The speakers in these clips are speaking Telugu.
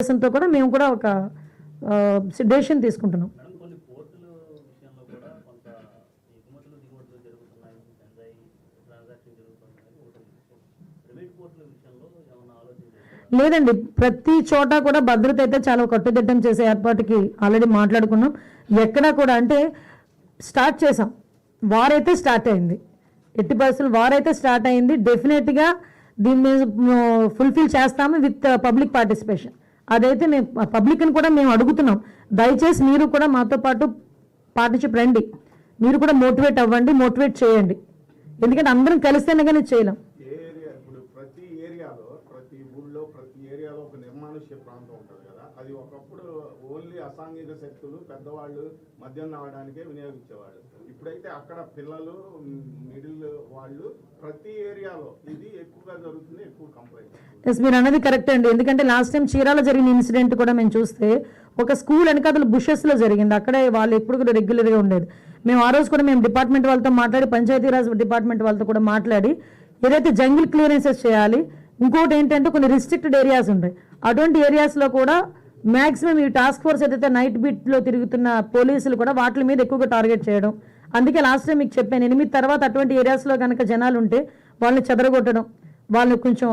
ఉద్దేశంతో కూడా మేము కూడా ఒక డెసిషన్ తీసుకుంటున్నాం? లేదండి ప్రతి చోట కూడా భద్రత అయితే చాలా కట్టుదిట్టం చేసే ఏర్పాటుకి ఆల్రెడీ మాట్లాడుకున్నాం. ఎక్కడా కూడా అంటే స్టార్ట్ చేసాం వార్ అయితే స్టార్ట్ అయింది. ఎట్టి పరిస్థితులు వార్ అయితే స్టార్ట్ అయింది డెఫినెట్గా దీన్ని ఫుల్ఫిల్ చేస్తాము విత్ పబ్లిక్ పార్టిసిపేషన్ అదైతే మేము పబ్లిక్ని కూడా మేము అడుగుతున్నాం. దయచేసి మీరు కూడా మాతో పాటు పార్టిసిపేట్ రండి. మీరు కూడా మోటివేట్ అవ్వండి మోటివేట్ చేయండి. ఎందుకంటే అందరం కలిస్తేనే కానీ చేయలేం ఏ ఏరియా ఇప్పుడు ప్రతి ఏరియాలో ప్రతి ఊళ్ళో ప్రతి ఏరియాలో ఒక నిర్మానుష్య ప్రాంతం ఉంటుంది కదా అది ఒకప్పుడు సాంఘిక శక్తులు పెద్దవాళ్ళు మద్యం తాగడానికే వినియోగించేవాళ్ళు. ఇప్పుడైతే అక్కడ పిల్లలు మిడిల్ వాళ్ళు ప్రతి ఏరియాలో ఇది ఎక్కువగా జరుగుతుంది ఎక్కువ కంప్లైంట్ ఎస్ మీరు అన్నది కరెక్ట్ అండి. ఎందుకంటే లాస్ట్ టైం చీరాల జరిగిన ఇన్సిడెంట్ కూడా మేము చూస్తే ఒక స్కూల్ వెనకాతల బుషెస్లో జరిగింది. అక్కడే వాళ్ళు ఎప్పుడు కూడా రెగ్యులర్గా ఉండేది. మేము ఆ రోజు కూడా మేము డిపార్ట్మెంట్ వాళ్ళతో మాట్లాడి పంచాయతీరాజ్ డిపార్ట్మెంట్ వాళ్ళతో కూడా మాట్లాడి ఏదైతే జంగిల్ క్లియరెన్సెస్ చేయాలి ఇంకోటి ఏంటంటే కొన్ని రిస్ట్రిక్టెడ్ ఏరియాస్ ఉంటాయి. అటువంటి ఏరియాస్లో కూడా మ్యాక్సిమం ఈ టాస్క్ ఫోర్స్ ఏదైతే నైట్ బీట్లో తిరుగుతున్న పోలీసులు కూడా వాటి మీద ఎక్కువగా టార్గెట్ చేయడం. అందుకే లాస్ట్ టైం మీకు చెప్పాను ఎనిమిది తర్వాత అటువంటి ఏరియాస్లో కనుక జనాలు ఉంటే వాళ్ళని చెదరగొట్టడం వాళ్ళని కొంచెం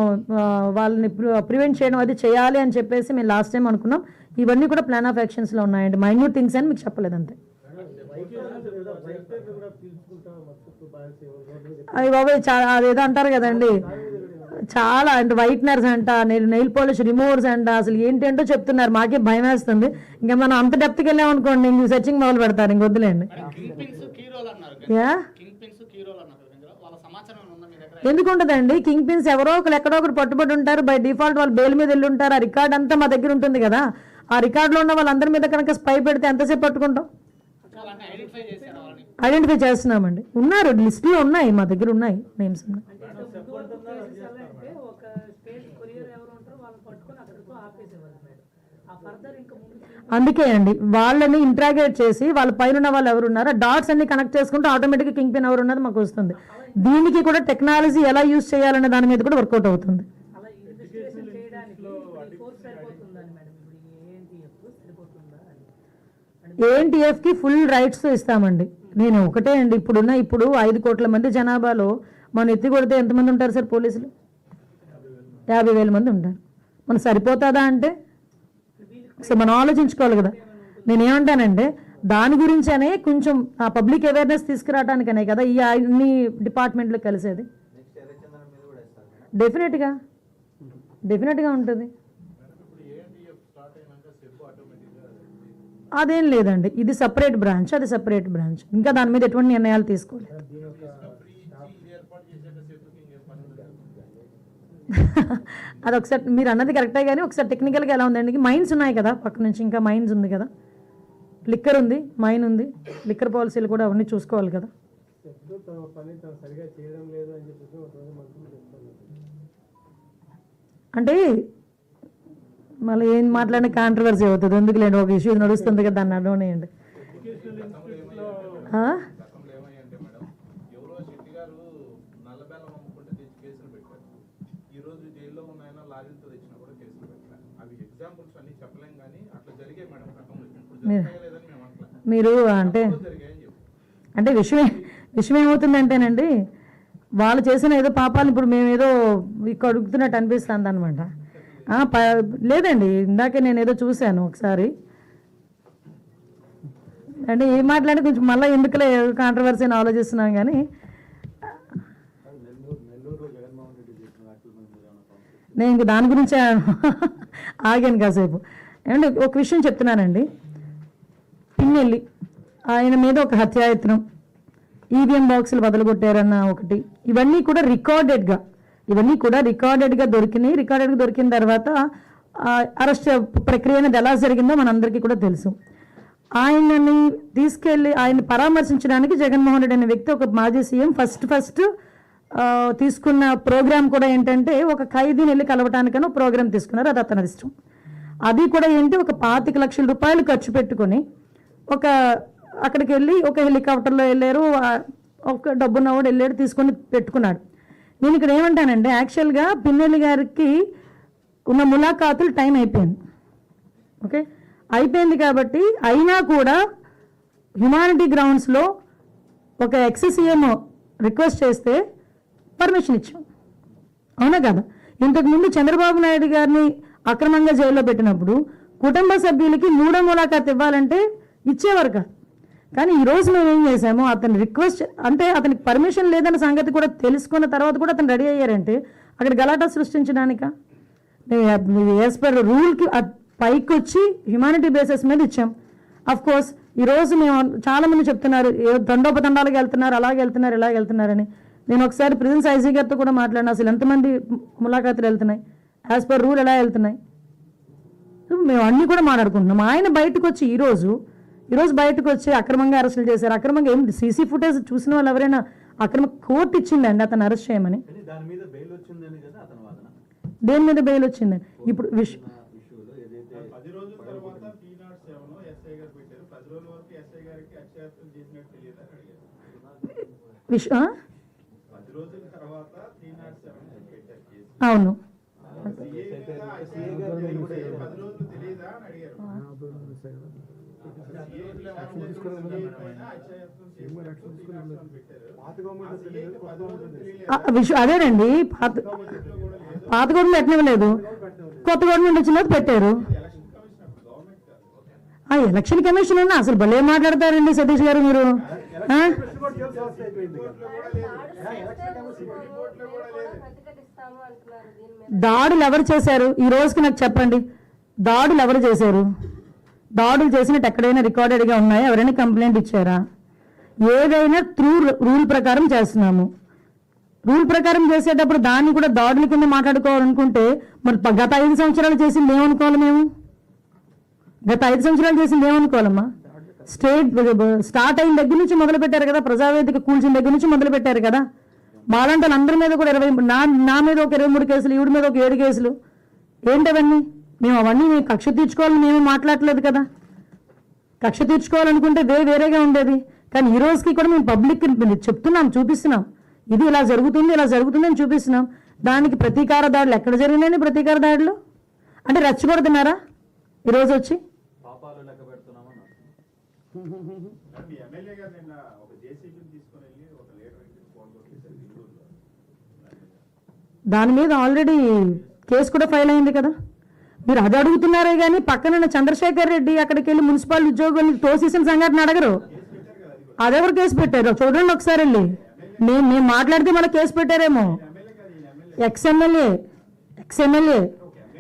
వాళ్ళని ప్రివెంట్ చేయడం అది చేయాలి అని చెప్పేసి మేము లాస్ట్ టైం అనుకున్నాం. ఇవన్నీ కూడా ప్లాన్ ఆఫ్ యాక్షన్స్లో ఉన్నాయండి. మైన్యూట్ థింగ్స్ అని మీకు చెప్పలేదు అంతే. అవి బాబాయ్ చాలా అదేదో అంటారు కదండి. చాలా అంటే వైట్నర్స్ అంట నెయిల్ పాలిష్ రిమూవర్స్ అంట అసలు ఏంటంటో చెప్తున్నారు. మాకే భయం వేస్తుంది ఇంకా మనం అంత డెప్త్కి వెళ్ళాం అనుకోండి ఇంక సెర్చింగ్ మొదలు పెడతారు ఇంక వద్దులేండి. ఎందుకు ఉంటుందండి కింగ్ పిన్స్ ఎవరో ఒకరు ఎక్కడో ఒకరు పట్టుబడి ఉంటారు. బై డిఫాల్ట్ వాళ్ళు బెయిల్ మీద వెళ్ళి ఉంటారు. ఆ రికార్డ్ అంతా మా దగ్గర ఉంటుంది కదా. ఆ రికార్డులో ఉన్న వాళ్ళందరి మీద కనుక స్పై పెడితే ఎంతసేపు పట్టుకుంటాం? ఐడెంటిఫై చేస్తున్నామండి. ఉన్నారు లిస్టులో ఉన్నాయి మా దగ్గర ఉన్నాయి నేమ్స్ ఉన్నాయి అంటే ఒక స్టేట్ కొరియర్ ఎవరు ఉంటారో వాళ్ళని పట్టుకొని అక్కడితో ఆపేసేవాళ్ళు మేడం ఆ ఫర్దర్ ఇంకా ముందు అందుకే అండి వాళ్ళని ఇంట్రాగేట్ చేసి వాళ్ళ పైన ఉన్న వాళ్ళు ఎవరు ఉన్నారో డాట్స్ అన్ని కనెక్ట్ చేసుకుంటే ఆటోమేటిక్గా కింగ్ పిన్ ఎవరు ఉన్నది మాకు వస్తుంది. దీనికి కూడా టెక్నాలజీ ఎలా యూజ్ చేయాలనే దాని మీద కూడా వర్కౌట్ అవుతుంది. ఏఎన్టీఎఫ్కి ఫుల్ రైట్స్ ఇస్తామండి. నేను ఒకటే అండి ఇప్పుడున్న ఇప్పుడు ఐదు కోట్ల మంది జనాభాలో మనం ఎత్తి కొడితే ఎంతమంది ఉంటారు సార్ పోలీసులు? యాభై వేల మంది ఉంటారు. మనం సరిపోతుందా అంటే? సో మనం ఆలోచించుకోవాలి కదా. నేను ఏమంటానంటే దాని గురించనే కొంచెం ఆ పబ్లిక్ అవేర్నెస్ తీసుకురావడానికనే కదా ఈ అన్ని డిపార్ట్మెంట్లు కలిసేది. డెఫినెట్గా. డెఫినెట్గా ఉంటుంది. అదేం లేదండి. ఇది సపరేట్ బ్రాంచ్ అది సపరేట్ బ్రాంచ్. ఇంకా దాని మీద ఎటువంటి నిర్ణయాలు తీసుకోలేదు. అది ఒకసారి మీరు అన్నది కరెక్టే కానీ ఒకసారి టెక్నికల్గా ఎలా ఉందండి? మైన్స్ ఉన్నాయి కదా పక్క నుంచి ఇంకా మైన్స్ ఉంది కదా? లిక్కర్ ఉంది మైన్ ఉంది లిక్కర్ పాలసీలు కూడా అవన్నీ చూసుకోవాలి కదా? అంటే మళ్ళీ ఏం మాట్లాడిన కాంట్రవర్సీ అవుతుంది. ఎందుకులేండి ఒక ఇష్యూ నడుస్తుంది కదా దాన్ని అడవనేయండి. లారీలతో తెచ్చినా కూడా కేసులు అవి ఎగ్జాంపుల్స్ అన్ని చెప్పలేం కానీ అట్లా జరిగాయి మేడం గతంలో ఇప్పుడు మేము అట్లా మీరు అంటే అంటే విషయం విషయం ఏమవుతుందంటేనండి వాళ్ళు చేసిన ఏదో పాపాలు ఇప్పుడు మేము ఏదో ఇక్కడ అడుగుతున్నట్టు అనిపిస్తుంది అనమాట లేదండి ఇందాకే నేను ఏదో చూశాను ఒకసారి. అంటే ఏం మాట్లాడి కొంచెం మళ్ళీ ఎందుకులే కాంట్రవర్సీ ఆలోచిస్తున్నాం కానీ నేను ఇంక దాని గురించే ఆగాను కాసేపు. ఏమంటే ఒక విషయం చెప్తున్నానండి. పిన్నెల్లి ఆయన మీద ఒక హత్యాయత్నం ఈవీఎం బాక్సులు బదలగొట్టారన్న ఒకటి ఇవన్నీ కూడా రికార్డెడ్గా ఇవన్నీ కూడా రికార్డెడ్గా దొరికినాయి. రికార్డెడ్గా దొరికిన తర్వాత అరెస్ట్ ప్రక్రియ అనేది ఎలా జరిగిందో మనందరికీ కూడా తెలుసు. ఆయనని తీసుకెళ్ళి ఆయన పరామర్శించడానికి జగన్మోహన్ రెడ్డి అనే వ్యక్తి ఒక మాజీ సీఎం ఫస్ట్ ఫస్ట్ తీసుకున్న ప్రోగ్రామ్ కూడా ఏంటంటే ఒక ఖైదీని వెళ్ళి కలవటానికైనా ప్రోగ్రామ్ తీసుకున్నారు అది అతని ఇష్టం. అది కూడా ఏంటి ఒక పాతిక లక్షల రూపాయలు ఖర్చు పెట్టుకొని ఒక అక్కడికి వెళ్ళి ఒక హెలికాప్టర్లో వెళ్ళారు ఒక డబ్బున్నవాడు వెళ్ళాడు తీసుకొని పెట్టుకున్నాడు. నేను ఇక్కడ ఏమంటానంటే యాక్చువల్గా పిన్నెల్లి గారికి ఉన్న ములాఖాతులు టైం అయిపోయింది. ఓకే? అయిపోయింది కాబట్టి అయినా కూడా హ్యుమానిటీ గ్రౌండ్స్లో ఒక ఎక్స్సీఎం రిక్వెస్ట్ చేస్తే పర్మిషన్ ఇచ్చాం. అవునా కదా? ఇంతకుముందు చంద్రబాబు నాయుడు గారిని అక్రమంగా జైల్లో పెట్టినప్పుడు కుటుంబ సభ్యులకి మూడో మూలాఖాత్ ఇవ్వాలంటే ఇచ్చేవారు కాదు. కానీ ఈరోజు మేము ఏం చేసాము అతని రిక్వెస్ట్ అంటే అతనికి పర్మిషన్ లేదన్న సంగతి కూడా తెలుసుకున్న తర్వాత కూడా అతను రెడీ అయ్యారంటే అక్కడ గలాటా సృష్టించడానిక? యాజ్ పర్ రూల్కి పైకి వచ్చి హ్యుమానిటీ బేసిస్ మీద ఇచ్చాం. అఫ్ కోర్స్ ఈరోజు మేము చాలామంది చెప్తున్నారు ఏ దండోపదండాలకు వెళ్తున్నారు అలాగే వెళ్తున్నారు ఇలాగ వెళ్తున్నారని. నేను ఒకసారి ప్రిజెన్స్ ఐజీ గారితో కూడా మాట్లాడిన అసలు ఎంతమంది ములాఖాతులు వెళ్తున్నాయి? యాజ్ పర్ రూల్ ఎలా వెళ్తున్నాయి? మేము అన్నీ కూడా మాట్లాడుకుంటున్నాం. ఆయన బయటకు వచ్చి ఈరోజు ఈరోజు బయటకు వచ్చి అక్రమంగా అరెస్టులు చేశారు. అక్రమంగా ఏం సీసీ ఫుటేజ్ చూసిన వాళ్ళు ఎవరైనా అక్రమ కోర్టు ఇచ్చిందండి అతను అరెస్ట్ చేయమని. దాని మీద బెయిల్ వచ్చిందని కదా అతని వాదన? దేని మీద బెయిల్ వచ్చిందండి ఇప్పుడు విష్ ఇష్యూలో అవును. అదేనండి పాత పాత గవర్నమెంట్ పెట్టనివ్వలేదు. కొత్త గవర్నమెంట్ వచ్చిన పెట్టారు. ఆ ఎలక్షన్ కమిషన్ అన్న అసలు భలే మాట్లాడతారండి సతీష్ గారు మీరు ఆ? ప్రతిఘటిస్తాము అంటున్నారు దీని మీద దాడులు ఎవరు చేశారు? ఈ రోజుకి నాకు చెప్పండి. దాడులు ఎవరు చేశారు? దాడులు చేసినట్టు ఎక్కడైనా రికార్డెడ్గా ఉన్నాయా? ఎవరైనా కంప్లైంట్ ఇచ్చారా? ఏదైనా త్రూ రూల్ ప్రకారం చేస్తున్నాము. రూల్ ప్రకారం చేసేటప్పుడు దాన్ని కూడా దాడుల కింద మాట్లాడుకోవాలనుకుంటే మరి గత ఐదు సంవత్సరాలు చేసింది ఏమనుకోవాలి మేము? గత ఐదు సంవత్సరాలు చేసింది ఏమనుకోవాలమ్మా? స్టేట్ స్టార్ట్ అయిన దగ్గర నుంచి మొదలు పెట్టారు కదా ప్రజావేదిక కూల్చిన దగ్గర నుంచి మొదలు పెట్టారు కదా. మాలాంటి వాళ్ళందరి మీద కూడా ఇరవై నా నా మీద ఒక ఇరవై మూడు కేసులు ఈవిడ మీద ఒక ఏడు కేసులు. ఏంటవన్నీ? మేము అవన్నీ మేము కక్ష తీర్చుకోవాలని మేము మాట్లాడలేదు కదా. కక్ష తీర్చుకోవాలనుకుంటే వే వేరేగా ఉండేది. కానీ ఈ రోజుకి కూడా మేము పబ్లిక్ చెప్తున్నాం చూపిస్తున్నాం. ఇది ఇలా జరుగుతుంది ఇలా జరుగుతుంది అని చూపిస్తున్నాం. దానికి ప్రతీకార దాడులు ఎక్కడ జరిగినాయని ప్రతీకార దాడులు? అంటే రెచ్చగొడుతున్నారా ఈరోజు వచ్చి పాపాలు లెక్క పెడుతున్నామని మీ ఎమ్మెల్యే గారు నిన్న ఒక జేసీబీని తీసుకొని వెళ్ళి ఒక లీటర్ ఇంటికి ఫోన్ కొట్టేశారు నెల్లూరులో దాని మీద ఆల్రెడీ కేసు కూడా ఫైల్ అయింది కదా. మీరు అది అడుగుతున్నారే కానీ పక్కన చంద్రశేఖర్ రెడ్డి అక్కడికి వెళ్ళి మున్సిపల్ ఉద్యోగులు తోసేసిన సంఘటన అడగరు. అదెవరు కేసు పెట్టారు? చూడండి ఒకసారి వెళ్ళి. మేము మేము మాట్లాడితే మళ్ళీ కేసు పెట్టారేమో. ఎక్స్ఎమ్ఎల్ఏ ఎక్స్ఎమ్ఎల్ఏ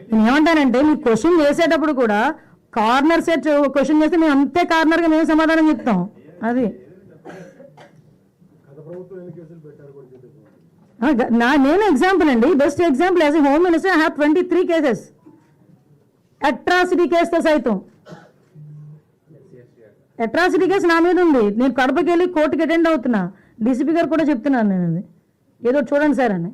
నేను ఏమంటానంటే మీ క్వశ్చన్ చేసేటప్పుడు కూడా కార్నర్ సెట్ క్వశ్చన్ చేస్తే మేము అంతే కార్నర్గా మేము సమాధానం చెప్తాం. అది. నా నేను ఎగ్జాంపుల్ అండి. Best example as a home minister I have twenty three cases atrocity కేసుతో సైతం. అట్రాసిటీ కేసు నా మీద ఉంది. నేను కడపకి వెళ్ళి కోర్టుకి అటెండ్ అవుతున్నా. డీసీపీ గారు కూడా చెప్తున్నాను నేను అది ఏదో చూడండి సార్ అని.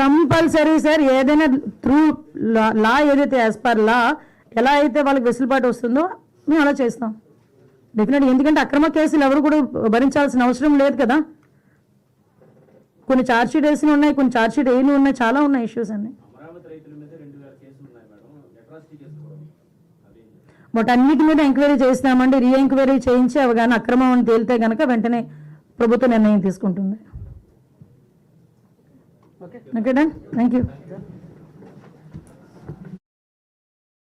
కంపల్సరీ సార్ ఏదైనా త్రూ లా ఏదైతే యాజ్ పర్ లా ఎలా అయితే వాళ్ళకి వెసులుబాటు వస్తుందో మేము అలా చేస్తాం. డెఫినెట్ ఎందుకంటే అక్రమ కేసులు ఎవరు కూడా భరించాల్సిన అవసరం లేదు కదా. కొన్ని ఛార్జ్షీట్ వేసిన ఉన్నాయి కొన్ని ఛార్జ్షీట్ వేయని ఉన్నాయి చాలా ఉన్నాయి ఇష్యూస్ అన్ని. అమరావతి రైతుల మీద రెండు వేల కేసులు ఉన్నాయి మేడం. అట్రాసిటీ కేసు కూడా ఉంది. అది బట్ అన్నిటి మీద ఎంక్వైరీ చేస్తామండి రీ ఎంక్వైరీ చేయించి అవి కానీ అక్రమం అని తేలితే కనుక వెంటనే ప్రభుత్వం నిర్ణయం తీసుకుంటుంది. Okay thank you